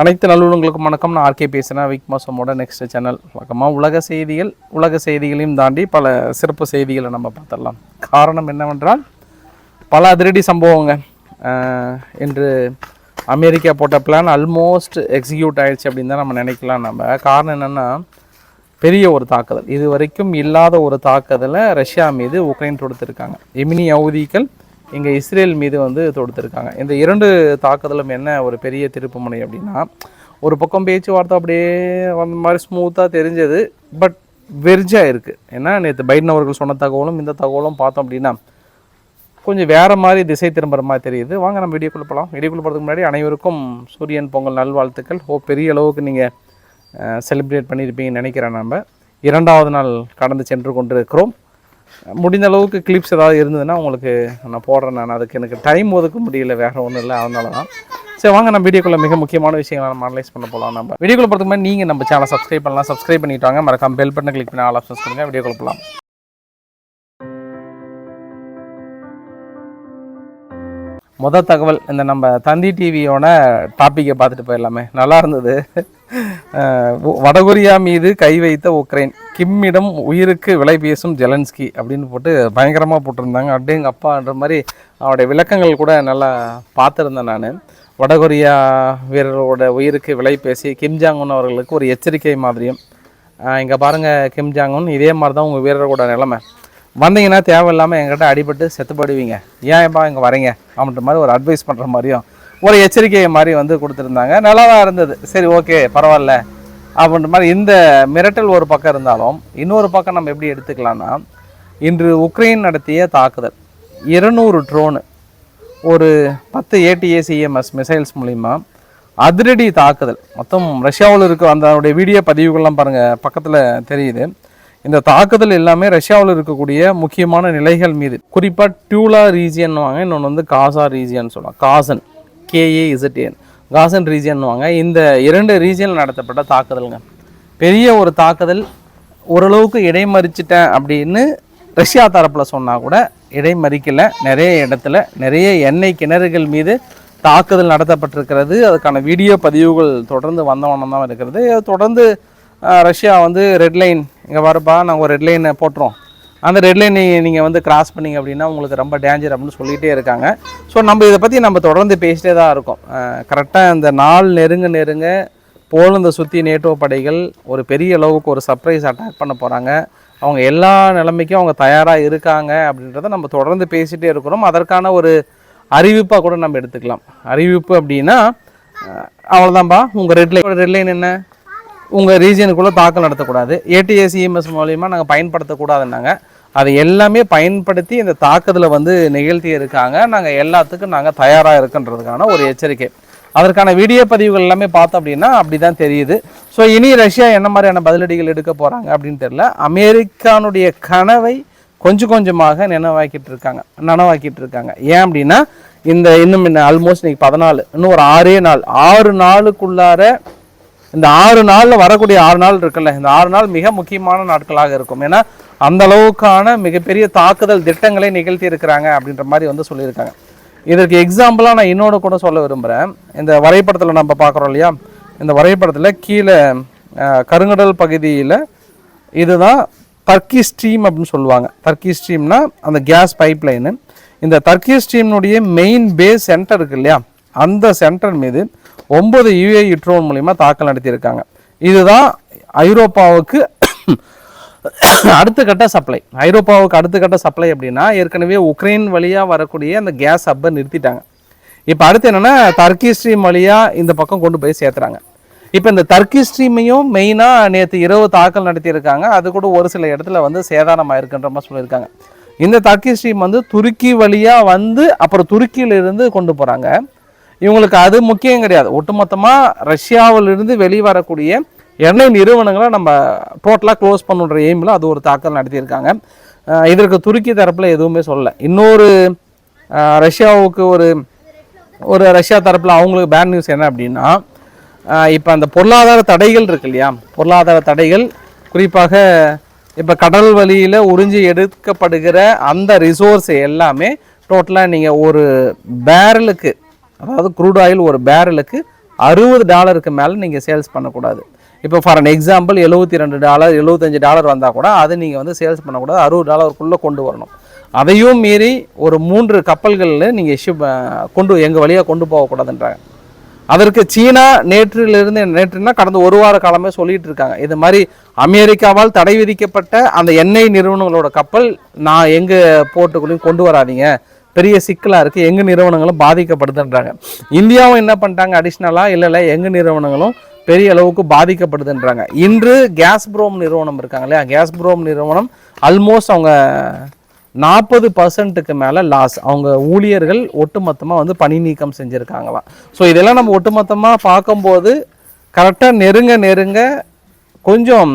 அனைத்து நல்லுணங்களுக்கும் வணக்கம். நான் ஆர்கே பேசுகிறேன் விக் மாசமோட நெக்ஸ்ட் சேனல் வழக்கமாக உலக செய்திகள் உலக செய்திகளையும் தாண்டி பல சிறப்பு செய்திகளை நம்ம பார்த்துடலாம். காரணம் என்னவென்றால் பல அதிரடி சம்பவங்க. என்று இன்று அமெரிக்கா போட்ட பிளான் ஆல்மோஸ்ட் எக்ஸிக்யூட் ஆகிடுச்சு அப்படின்னு தான் நம்ம நினைக்கலாம் நம்ம. காரணம் என்னென்னா பெரிய ஒரு தாக்குதல். இது வரைக்கும் இல்லாத ஒரு தாக்குதலை ரஷ்யா மீது உக்ரைன் தொடுத்திருக்காங்க. எமினி அவதிகள் இங்கே இஸ்ரேல் மீது வந்து தொடுத்திருக்காங்க. இந்த இரண்டு தாக்குதலும் என்ன ஒரு பெரிய திருப்புமுனை அப்படின்னா ஒரு பக்கம் பேச்சுவார்த்தை அப்படியே அந்த மாதிரி ஸ்மூத்தாக தெரிஞ்சது பட் வெர்ஜாக இருக்குது ஏன்னா நேற்று பைடன் அவர்கள் சொன்ன தகவலும் இந்த தகவலும் பார்த்தோம் அப்படின்னா கொஞ்சம் வேறு மாதிரி திசை திரும்புகிற மாதிரி தெரியுது. வாங்க நம்ம வீடியோக்குள்ளே போகலாம் வீடியோக்குள்ளே போகிறதுக்கு முன்னாடி அனைவருக்கும் சூரியன் பொங்கல் நல்வாழ்த்துக்கள். ஓ பெரிய அளவுக்கு நீங்கள் செலிப்ரேட் பண்ணியிருப்பீங்கன்னு நினைக்கிறேன் நம்ம இரண்டாவது நாள் கடந்து சென்று கொண்டிருக்கிறோம். முடிந்த அளவுக்கு கிளிப்ஸ் ஏதாவது இருந்ததுன்னா உங்களுக்கு நான் போடுறேன் நான். அதுக்கு எனக்கு டைம் ஒதுக்க முடியல வேறு ஒன்றும் இல்லை அதனால தான் சரி வாங்க நம்ம வீடியோக்குள்ளே மிக முக்கியமான விஷயங்களை நம்ம அனலைஸ் பண்ண போகலாம் நம்ம வீடியோக்குள்ளே போகிறதுக்கு நீங்கள் நம்ம சேனல் சப்ஸ்கிரைப் பண்ணலாம். சப்ஸ்கிரைப் பண்ணிவிட்டாங்க மறக்காம பெல் பட்டனை கிளிக் பண்ணி ஆல் ஆப்ஷன்ஸ் கொடுங்க. வீடியோக்குள்ளே போகலாம் மொதல் தகவல் இந்த நம்ம தந்தி டிவியோட டாப்பிக்கை பார்த்துட்டு போயிடலாமே. நல்லா இருந்தது. வடகொரியா மீது கை வைத்த உக்ரைன் கிம்மிடம் உயிருக்கு விலை பேசும் ஜெலன்ஸ்கி அப்படின்னு போட்டு பயங்கரமாக போட்டிருந்தாங்க. அப்படிங்க அப்பான்ற மாதிரி அவருடைய விளக்கங்கள் கூட நல்லா பார்த்துருந்தேன் நான். வடகொரியா வீரரோட உயிருக்கு விலை பேசி கிம் ஜாங்குன் அவர்களுக்கு ஒரு எச்சரிக்கை மாதிரியும் இங்கே பாருங்கள் கிம் ஜாங்குன் இதே மாதிரி தான் உங்கள் வீரரோட நிலைமை. வந்தீங்கன்னா தேவையில்லாமல் எங்கிட்ட அடிபட்டு செத்துப்படுவீங்க. ஏன்ப்பா இங்கே வரீங்க? அப்படின்ற மாதிரி ஒரு அட்வைஸ் பண்ணுற மாதிரியும் ஒரு எச்சரிக்கை மாதிரி வந்து கொடுத்துருந்தாங்க. நல்லா தான் இருந்தது. சரி ஓகே பரவாயில்ல. அப்படின்ற மாதிரி இந்த மிரட்டல் ஒரு பக்கம் இருந்தாலும் இன்னொரு பக்கம் நம்ம எப்படி எடுத்துக்கலாம்னா இன்று உக்ரைன் நடத்திய தாக்குதல். இருநூறு ட்ரோனு ஒரு பத்து ஏடிஏசிஎம்எஸ் மிசைல்ஸ் மூலிமா அதிரடி தாக்குதல். மொத்தம் ரஷ்யாவில் இருக்க அந்த வீடியோ பதிவுகள்லாம் பாருங்கள் பக்கத்தில் தெரியுது. இந்த தாக்குதல் எல்லாமே ரஷ்யாவில் இருக்கக்கூடிய முக்கியமான நிலைகள் மீது. குறிப்பாக டியூலா ரீஜியன் வாங்க இன்னொன்று வந்து காசா ரீஜியன் சொல்லுவாங்க காசன் கேஏ காசன் ரீஜியன் வாங்க. இந்த இரண்டு ரீஜியனில் நடத்தப்பட்ட தாக்குதலுங்க. பெரிய ஒரு தாக்குதல் ஓரளவுக்கு இடைமறிச்சிட்டேன் அப்படின்னு ரஷ்யா தரப்பில் சொன்னால் கூட இடைமறிக்கலை. நிறைய இடத்துல நிறைய எண்ணெய் கிணறுகள் மீது தாக்குதல் நடத்தப்பட்டிருக்கிறது. அதுக்கான வீடியோ பதிவுகள் தொடர்ந்து வந்தவண்ணம் தான் இருக்கிறது. தொடர்ந்து ரஷ்யா வந்து ரெட் லைன் இங்கே வரப்பா நாங்கள் ஒரு ரெட் லைனை போட்டுறோம் அந்த ரெட் லைனை நீங்கள் வந்து கிராஸ் பண்ணிங்க அப்படின்னா உங்களுக்கு ரொம்ப டேஞ்சர் அப்படின்னு சொல்லிகிட்டே இருக்காங்க. ஸோ நம்ம இதை பற்றி நம்ம தொடர்ந்து பேசிட்டே தான் இருக்கோம். கரெக்டாக இந்த நாள் நெருங்க நெருங்க போலந்தை சுற்றி நேட்டோ படைகள் ஒரு பெரிய அளவுக்கு ஒரு சர்ப்ரைஸ் அட்டாக் பண்ண போகிறாங்க அவங்க எல்லா நிலைமைக்கும் அவங்க தயாராக இருக்காங்க அப்படின்றத நம்ம தொடர்ந்து பேசிகிட்டே இருக்கிறோம். அதற்கான ஒரு அறிவிப்பாக கூட நம்ம எடுத்துக்கலாம். அறிவிப்பு அப்படின்னா அவ்வளோதான்ப்பா உங்கள் ரெட் லைன் ரெட் லைன் என்ன? உங்கள் ரீஜனுக்குள்ளே தாக்கல் நடத்தக்கூடாது. ஏடிஎஸ்இஎம்எஸ் மூலிமா நாங்கள் பயன்படுத்தக்கூடாதுன்னாங்க. அதை எல்லாமே பயன்படுத்தி இந்த தாக்குதலை வந்து நிகழ்த்தி இருக்காங்க. நாங்கள் எல்லாத்துக்கும் நாங்கள் தயாராக இருக்குன்றதுக்கான ஒரு எச்சரிக்கை. அதற்கான வீடியோ பதிவுகள் எல்லாமே பார்த்தோம் அப்படின்னா அப்படி தான் தெரியுது. ஸோ இனி ரஷ்யா என்ன மாதிரியான பதிலடிகள் எடுக்க போகிறாங்க அப்படின்னு தெரில அமெரிக்கானுடைய கனவை கொஞ்சம் கொஞ்சமாக நினைவாக்கிட்டு இருக்காங்க. நனவாக்கிட்டு இருக்காங்க. ஏன் அப்படின்னா இந்த இன்னும் இன்னும் ஆல்மோஸ்ட் இன்னைக்கு பதினாலு இன்னும் ஒரு ஆறே நாள் ஆறு நாளுக்குள்ளார இந்த ஆறு நாளில் வரக்கூடிய ஆறு நாள் இருக்குல்ல இந்த ஆறு நாள் மிக முக்கியமான நாட்களாக இருக்கும். ஏன்னா அந்த அளவுக்கான மிகப்பெரிய தாக்குதல் திட்டங்களை நிகழ்த்தி இருக்கிறாங்க அப்படின்ற மாதிரி வந்து சொல்லியிருக்காங்க. இதற்கு எக்ஸாம்பிளாக நான் இன்னொன்று கூட சொல்ல விரும்புகிறேன் இந்த வரைபடத்தில் நம்ம பார்க்குறோம் இல்லையா? இந்த வரைபடத்தில் கீழே கருங்கடல் பகுதியில் இதுதான் தர்க்கி ஸ்ட்ரீம் அப்படின்னு சொல்லுவாங்க. தர்க்கி ஸ்ட்ரீம்னா அந்த கேஸ் பைப் லைனு இந்த தர்க்கி ஸ்ட்ரீம்னுடைய மெயின் பேஸ் சென்டர் இருக்கு இல்லையா? அந்த சென்டர் மீது ஒன்பது யுஏ ட்ரோன் மூலிமா தாக்கல் நடத்தியிருக்காங்க. இதுதான் ஐரோப்பாவுக்கு அடுத்த கட்ட சப்ளை ஐரோப்பாவுக்கு அடுத்த கட்ட சப்ளை அப்படின்னா ஏற்கனவே உக்ரைன் வழியாக வரக்கூடிய அந்த கேஸ் ஹப்பை நிறுத்திட்டாங்க. இப்போ அடுத்து என்னென்னா டர்க்கி ஸ்ட்ரீம் வழியாக இந்த பக்கம் கொண்டு போய் சேர்த்துறாங்க. இப்போ இந்த டர்க்கி ஸ்ட்ரீமையும் மெயினாக நேற்று இரவு தாக்கல் நடத்தியிருக்காங்க. அது கூட ஒரு சில இடத்துல வந்து சேதாரமாக இருக்குன்ற மாதிரி சொல்லியிருக்காங்க. இந்த டர்க்கி ஸ்ட்ரீம் வந்து துருக்கி வழியாக வந்து அப்புறம் துருக்கியிலிருந்து கொண்டு போகிறாங்க இவங்களுக்கு அது முக்கியம் கிடையாது. ஒட்டுமொத்தமாக ரஷ்யாவிலிருந்து வெளிவரக்கூடிய எண்ணெய் நிறுவனங்களை நம்ம டோட்டலாக க்ளோஸ் பண்ணுன்ற எய்மில் அது ஒரு தாக்கல் நடத்தியிருக்காங்க. இதற்கு துருக்கி தரப்பில் எதுவுமே சொல்லலை. இன்னொரு ரஷ்யாவுக்கு ஒரு ஒரு ரஷ்யா தரப்பில் அவங்களுக்கு பேட் நியூஸ் என்ன அப்படின்னா இப்போ அந்த பொருளாதார தடைகள் இருக்கு இல்லையா? பொருளாதார தடைகள் குறிப்பாக இப்போ கடல் வழியில் உறிஞ்சி எடுக்கப்படுகிற அந்த ரிசோர்ஸ் எல்லாமே டோட்டலாக நீங்கள் ஒரு பேரலுக்கு அதாவது க்ரூட் ஆயில் ஒரு பேரலுக்கு அறுபது டாலருக்கு மேலே நீங்கள் சேல்ஸ் பண்ணக்கூடாது. இப்போ ஃபார் அன் எக்ஸாம்பிள் எழுபத்தி ரெண்டு டாலர் எழுபத்தஞ்சு டாலர் வந்தால் கூட அதை நீங்கள் வந்து சேல்ஸ் பண்ணக்கூடாது. அறுபது டாலருக்குள்ளே கொண்டு வரணும். அதையும் மீறி ஒரு மூன்று கப்பல்களில் நீங்கள் ஷிப் கொண்டு எங்கள் வழியாக கொண்டு போகக்கூடாதுன்றாங்க. அதற்கு சீனா நேற்றிலிருந்து நேற்றுனா கடந்த ஒரு வார காலமே சொல்லிட்டு இருக்காங்க. இது மாதிரி அமெரிக்காவால் தடை விதிக்கப்பட்ட அந்த எண்ணெய் நிறுவனங்களோட கப்பல் நான் எங்கள் போர்ட்டுக்குள்ளேயும் கொண்டு வராதீங்க. பெரிய சிக்கலாக இருக்குது எங்கள் நிறுவனங்களும் பாதிக்கப்படுதுன்றாங்க. இந்தியாவும் என்ன பண்ணிட்டாங்க? அடிஷ்னலாக இல்லை இல்லை எங்கள் நிறுவனங்களும் பெரிய அளவுக்கு பாதிக்கப்படுதுன்றாங்க. இன்று கேஸ் ப்ரோம் நிறுவனம் இருக்காங்க இல்லையா? கேஸ் ப்ரோம் நிறுவனம் ஆல்மோஸ்ட் அவங்க நாற்பது பர்சன்ட்டுக்கு மேலே லாஸ் அவங்க ஊழியர்கள் ஒட்டுமொத்தமாக வந்து பணி நீக்கம் செஞ்சுருக்காங்களாம். ஸோ இதெல்லாம் நம்ம ஒட்டுமொத்தமாக பார்க்கும்போது கரெக்டாக நெருங்க நெருங்க கொஞ்சம்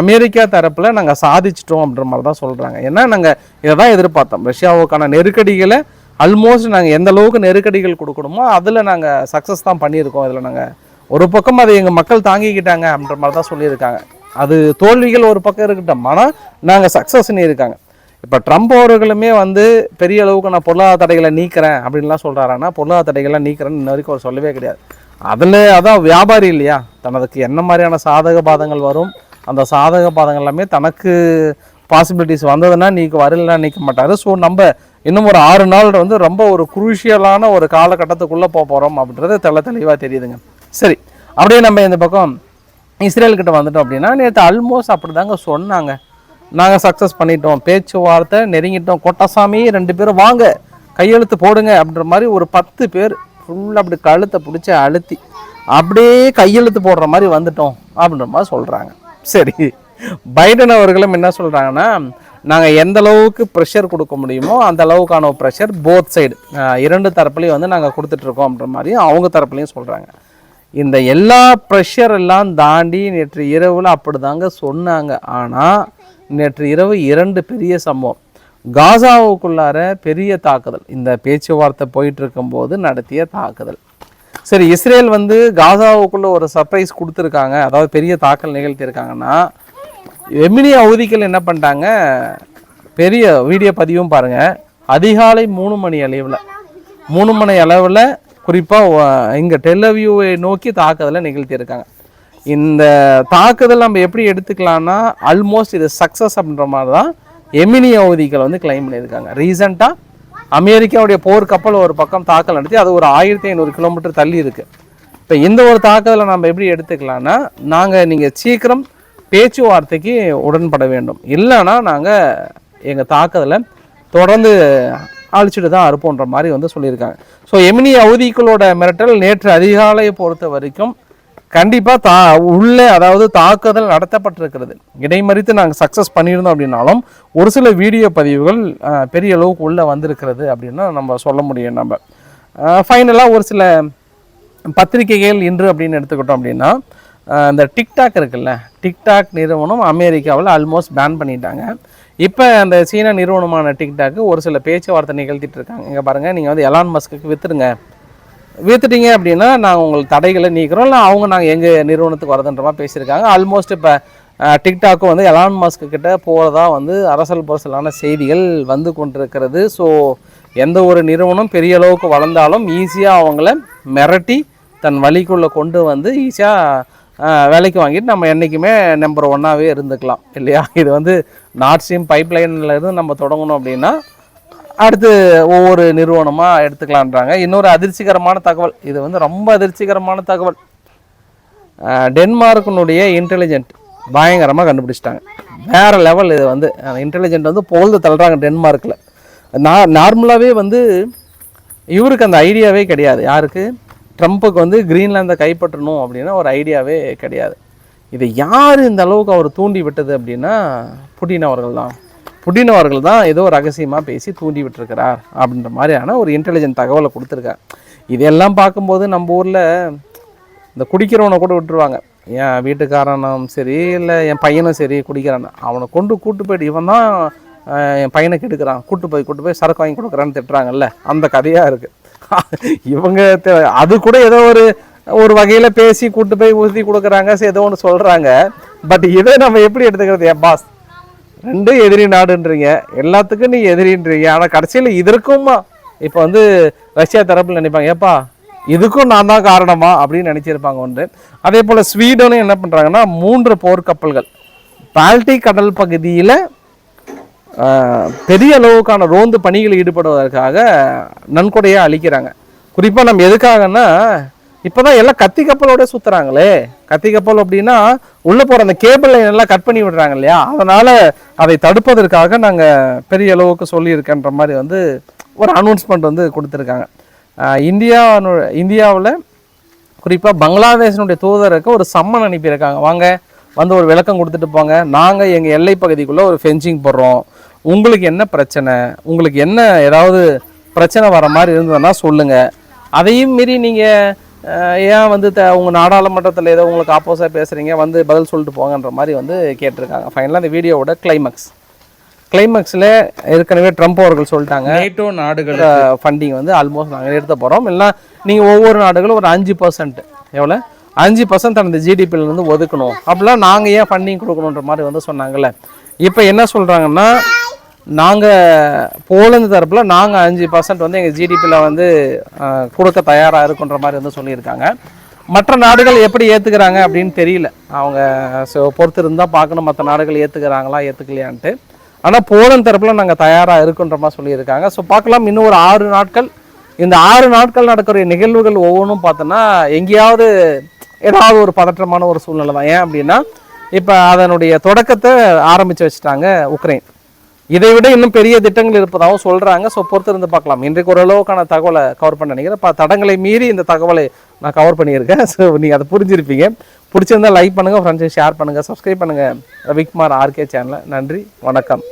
அமெரிக்கா தரப்பில் நாங்கள் சாதிச்சிட்டோம் அப்படின்ற மாதிரி தான் சொல்கிறாங்க ஏன்னா நாங்கள் இதை தான் எதிர்பார்த்தோம். ரஷ்யாவுக்கான நெருக்கடிகளை ஆல்மோஸ்ட் நாங்கள் எந்த அளவுக்கு நெருக்கடிகள் கொடுக்கணுமோ அதில் நாங்கள் சக்ஸஸ் தான் பண்ணியிருக்கோம். இதில் நாங்கள் ஒரு பக்கம் அதை எங்கள் மக்கள் தாங்கிக்கிட்டாங்க அப்படின்ற மாதிரி தான் சொல்லியிருக்காங்க. அது தோல்விகள் ஒரு பக்கம் இருக்கட்டும். ஆனால் நாங்கள் சக்ஸஸ்ன்னு இருக்காங்க. இப்போ ட்ரம்ப் அவர்களுமே வந்து பெரிய அளவுக்கு நான் பொருளாதார தடைகளை நீக்கிறேன் அப்படின்லாம் சொல்கிறாருன்னா பொருளாதார தடைகளை நீக்கிறேன்னு இன்ன வரைக்கும் அவர் சொல்லவே கிடையாது. அதில் அதான் வியாபாரி இல்லையா? தனதுக்கு என்ன மாதிரியான சாதக பாதங்கள் வரும்? அந்த சாதக பாதங்கள் எல்லாமே தனக்கு பாசிபிலிட்டிஸ் வந்ததுன்னா நீக்கு வரலன்னா நிற்க மாட்டார். ஸோ நம்ம இன்னும் ஒரு ஆறு நாள் வந்து ரொம்ப ஒரு குரூஷியலான ஒரு காலகட்டத்துக்குள்ளே போக போகிறோம் அப்படின்றது தெள்ள தெளிவாக தெரியுதுங்க. சரி அப்படியே நம்ம இந்த பக்கம் இஸ்ரேல்கிட்ட வந்துட்டோம் அப்படின்னா நேற்று ஆல்மோஸ்ட் அப்படி தாங்க சொன்னாங்க. நாங்கள் சக்ஸஸ் பண்ணிட்டோம். பேச்சுவார்த்தை நெருங்கிட்டோம். கொட்டசாமி ரெண்டு பேரும் வாங்க கையெழுத்து போடுங்க அப்படின்ற மாதிரி ஒரு பத்து பேர் ஃபுல்லாக அப்படி கழுத்தை பிடிச்சி அழுத்தி அப்படியே கையெழுத்து போடுற மாதிரி வந்துட்டோம் அப்படின்ற மாதிரி சொல்கிறாங்க சரி பைடன் அவர்களும் என்ன சொல்கிறாங்கன்னா நாங்கள் எந்த அளவுக்கு ப்ரெஷர் கொடுக்க முடியுமோ அந்த அளவுக்கான ப்ரெஷர் போத் சைடு இரண்டு தரப்புலையும் வந்து நாங்கள் கொடுத்துட்ருக்கோம் அப்படின்ற மாதிரியும் அவங்க தரப்புலையும் சொல்கிறாங்க இந்த எல்லா ப்ரெஷர் எல்லாம் தாண்டி நேற்று இரவில் அப்படிதாங்க சொன்னாங்க. ஆனால் நேற்று இரவு இரண்டு பெரிய சம்பவம். காசாவுக்குள்ளார பெரிய தாக்குதல். இந்த பேச்சுவார்த்தை போயிட்டு இருக்கும்போது நடத்திய தாக்குதல். சரி இஸ்ரேல் வந்து காசாவுக்குள்ளே ஒரு சர்ப்ரைஸ் கொடுத்துருக்காங்க. அதாவது பெரிய தாக்கல் நிகழ்த்தியிருக்காங்கன்னா எமினி அவதிகள் என்ன பண்ணிட்டாங்க? பெரிய வீடியோ பதிவும் பாருங்கள் அதிகாலை மூணு மணி அளவில். மூணு மணி அளவில் குறிப்பாக இங்கே டெல்லவியூவை நோக்கி தாக்குதலை நிகழ்த்தியிருக்காங்க. இந்த தாக்குதல் நம்ம எப்படி எடுத்துக்கலாம்னா ஆல்மோஸ்ட் இது சக்ஸஸ் அப்படின்ற மாதிரி தான் எமினி அவதிகளை வந்து கிளைம் பண்ணியிருக்காங்க. ரீசெண்டாக அமெரிக்காவுடைய போர் கப்பல் ஒரு பக்கம் தாக்கல் நடத்தி அது ஒரு ஆயிரத்தி ஐநூறு கிலோமீட்டர் தள்ளி இருக்குது இப்போ இந்த ஒரு தாக்குதலை நம்ம எப்படி எடுத்துக்கலாம்னா நாங்கள் நீங்கள் சீக்கிரம் பேச்சுவார்த்தைக்கு உடன்பட வேண்டும். இல்லைன்னா நாங்கள் எங்கள் தாக்குதலை தொடர்ந்து அழிச்சிட்டு தான் இருப்போன்ற மாதிரி வந்து சொல்லியிருக்காங்க. ஸோ எமினி அவதிகளோட மிரட்டல் நேற்று அதிகாலையை பொறுத்த வரைக்கும் கண்டிப்பாக தா உள்ளே அதாவது தாக்குதல் நடத்தப்பட்டிருக்கிறது. இடைமறித்து நாங்கள் சக்ஸஸ் பண்ணியிருந்தோம் அப்படின்னாலும் ஒரு சில வீடியோ பதிவுகள் பெரிய அளவுக்கு உள்ளே வந்திருக்கிறது அப்படின்னு நம்ம சொல்ல முடியும் நம்ம. ஃபைனலாக ஒரு சில பத்திரிகைகள் இன்று அப்படின்னு எடுத்துக்கிட்டோம் அப்படின்னா இந்த டிக்டாக் இருக்குல்ல டிக்டாக் நிறுவனம் அமெரிக்காவில் ஆல்மோஸ்ட் பேன் பண்ணிட்டாங்க. இப்போ அந்த சீன நிறுவனமான டிக்டாக்கு ஒரு சில பேச்சுவார்த்தை நிகழ்த்திட்டு இருக்காங்க. இங்கே பாருங்கள் நீங்கள் வந்து எலான் மஸ்க்கு விற்றுருங்க வித்துட்டீங்க அப்படின்னா நாங்கள் உங்களுக்கு தடைகளை நீக்கிறோம். இல்லை அவங்க நாங்கள் எங்கள் நிறுவனத்துக்கு வரதுன்ற மாதிரி பேசியிருக்காங்க. ஆல்மோஸ்ட் இப்போ டிக்டாக்கும் வந்து எலான் மாஸ்க்கு கிட்ட போகிறதா வந்து அரசல் புரசலான செய்திகள் வந்து கொண்டிருக்கிறது. ஸோ எந்த ஒரு நிறுவனம் பெரிய அளவுக்கு வளர்ந்தாலும் ஈஸியாக அவங்கள மிரட்டி தன் வழிக்குள்ளே கொண்டு வந்து ஈஸியாக வேலைக்கு வாங்கிட்டு நம்ம என்றைக்குமே நம்பர் ஒன்னாகவே இருந்துக்கலாம். இல்லையா? இது வந்து நார்த் ஸ்ட்ரீம் பைப் இருந்து நம்ம தொடங்கணும் அப்படின்னா அடுத்து ஒவ்வொரு நிறுவனமாக எடுத்துக்கலான்றாங்க இன்னொரு அதிர்ச்சிகரமான தகவல். இது வந்து ரொம்ப அதிர்ச்சிகரமான தகவல். டென்மார்க்கினுடைய இன்டெலிஜென்ட் பயங்கரமாக கண்டுபிடிச்சிட்டாங்க. வேறு லெவல் இது வந்து. இன்டெலிஜென்ட் வந்து பொழுது தள்ளுறாங்க டென்மார்க்கில் நான் நார்மலாகவே வந்து இவருக்கு அந்த ஐடியாவே கிடையாது. யாருக்கு? ட்ரம்ப்புக்கு வந்து கிரீன்லாந்தை கைப்பற்றணும் அப்படின்னா ஒரு ஐடியாவே கிடையாது. இதை யார் இந்த அளவுக்கு அவர் தூண்டி விட்டது அப்படின்னா புட்டின் அவர்கள் தான் புட்டின் அவர்கள் தான் ஏதோ ரகசியமாக பேசி தூண்டி விட்டுருக்கிறார் அப்படின்ற மாதிரியான ஒரு இன்டெலிஜென்ட் தகவலை கொடுத்துருக்கார். இதெல்லாம் பார்க்கும்போது நம்ம ஊரில் இந்த குடிக்கிறவனை கூட விட்டுருவாங்க. என் வீட்டுக்காரனும் சரி இல்லை என் பையனும் சரி குடிக்கிறான். அவனை கொண்டு கூட்டு போயிட்டு இவன் தான் என் பையனை கெடுக்கிறான். கூட்டு போய் கூட்டு போய் சரக்கு வாங்கி கொடுக்குறான்னு திட்டுறாங்கல்ல. அந்த கதையாக இருக்குது இவங்க அது கூட ஏதோ ஒரு ஒரு வகையில் பேசி கூட்டு போய் ஊற்றி கொடுக்குறாங்க ஏதோ ஒன்று சொல்கிறாங்க பட் இதை நம்ம எப்படி எடுத்துக்கிறது? என் பாஸ் ரெண்டும் எதிரி நாடுன்றீங்க. எல்லாத்துக்கும் நீ எதிரின்றீங்க. ஆனால் கடைசியில் இதற்குமா இப்போ வந்து ரஷ்யா தரப்பில் நினைப்பாங்க ஏப்பா இதுக்கும் நான் தான் காரணமா? அப்படின்னு நினச்சிருப்பாங்க ஒன்று. அதே போல் ஸ்வீடனும் என்ன பண்ணுறாங்கன்னா மூன்று போர்க்கப்பல்கள். பால்டிக் கடல் பகுதியில் பெரிய அளவுக்கான ரோந்து பணிகளில் ஈடுபடுவதற்காக நன்கொடையாக அளிக்கிறாங்க. குறிப்பாக நம்ம எதுக்காகன்னா இப்போதான் எல்லாம் கத்தி கப்பலோட சுற்றுறாங்களே கத்தி கப்பல் அப்படின்னா உள்ளே போகிற அந்த கேபிள் லைன் எல்லாம் கட் பண்ணி விடுறாங்க இல்லையா? அதனால் அதை தடுப்பதற்காக நாங்கள் பெரிய அளவுக்கு சொல்லியிருக்கேன்ற மாதிரி வந்து ஒரு அனௌன்ஸ்மெண்ட் வந்து கொடுத்துருக்காங்க. இந்தியா இந்தியாவில் குறிப்பாக பங்களாதேஷனுடைய தூதருக்கு ஒரு சம்மன் அனுப்பியிருக்காங்க. வாங்க வந்து ஒரு விளக்கம் கொடுத்துட்டு போங்க. நாங்கள் எங்கள் எல்லை பகுதிக்குள்ளே ஒரு ஃபென்சிங் போடுறோம். உங்களுக்கு என்ன பிரச்சனை? உங்களுக்கு என்ன ஏதாவது பிரச்சனை வர மாதிரி இருந்ததுன்னா சொல்லுங்கள் அதையும் மீறி நீங்கள் ஏன் வந்து த உங்கள் நாடாளுமன்றத்தில் ஏதோ உங்களுக்கு ஆப்போசிட்டாக பேசுகிறீங்க வந்து பதில் சொல்லிட்டு போங்கன்ற மாதிரி வந்து கேட்டிருக்காங்க. ஃபைனலாக இந்த வீடியோவோட கிளைமேக்ஸ் கிளைமேக்ஸில் ஏற்கனவே ட்ரம்ப் அவர்கள் சொல்லிட்டாங்க. நேட்டோ நாடுகள் ஃபண்டிங் வந்து ஆல்மோஸ்ட் நாங்கள் எடுத்த போகிறோம் இல்லை நீங்கள் ஒவ்வொரு நாடுகளும் ஒரு அஞ்சு பர்சன்ட் எவ்வளோ அஞ்சு பர்சன்ட் அந்த ஜிடிபியில் இருந்து ஒதுக்கணும். அப்படிலாம் நாங்கள் ஏன் ஃபண்டிங் கொடுக்கணுன்ற மாதிரி வந்து சொன்னாங்கல்ல? இப்போ என்ன சொல்கிறாங்கன்னா நாங்கள் போலந்து தரப்பில் நாங்கள் அஞ்சு பர்சன்ட் வந்து எங்கள் ஜிடிபியில் வந்து கொடுக்க தயாராக இருக்குன்ற மாதிரி வந்து சொல்லியிருக்காங்க. மற்ற நாடுகள் எப்படி ஏற்றுக்கிறாங்க அப்படின்னு தெரியல. அவங்க ஸோ பொறுத்து இருந்தால் பார்க்கணும் மற்ற நாடுகள் ஏற்றுக்கிறாங்களா ஏற்றுக்கலையான்ட்டு ஆனால் போலந்து தரப்பில் நாங்கள் தயாராக இருக்குன்ற மாதிரி சொல்லியிருக்காங்க. ஸோ பார்க்கலாம் இன்னும் ஒரு ஆறு நாட்கள். இந்த ஆறு நாட்கள் நடக்கிற நிகழ்வுகள் ஒவ்வொன்றும் பார்த்தோன்னா எங்கேயாவது ஏதாவது ஒரு பதற்றமான ஒரு சூழ்நிலை தான். ஏன் அப்படின்னா இப்போ அதனுடைய தொடக்கத்தை ஆரம்பித்து வச்சுட்டாங்க உக்ரைன். இதை விட இன்னும் பெரிய திட்டங்கள் இருப்பதாகவும் சொல்கிறாங்க ஸோ பொறுத்து இருந்து பார்க்கலாம். இன்றைக்கு ஓரளவுக்கான தகவலை கவர் பண்ண நினைக்கிறேன். இப்போ தடங்களை மீறி இந்த தகவலை நான் கவர் பண்ணியிருக்கேன். ஸோ நீங்கள் அதை புரிஞ்சிருப்பீங்க. பிடிச்சிருந்தா லைக் பண்ணுங்கள் ஃப்ரெண்ட்ஸை ஷேர் பண்ணுங்கள் சப்ஸ்கிரைப் பண்ணுங்கள் ரவிக்குமார் ஆர்கே சேனலை நன்றி வணக்கம்.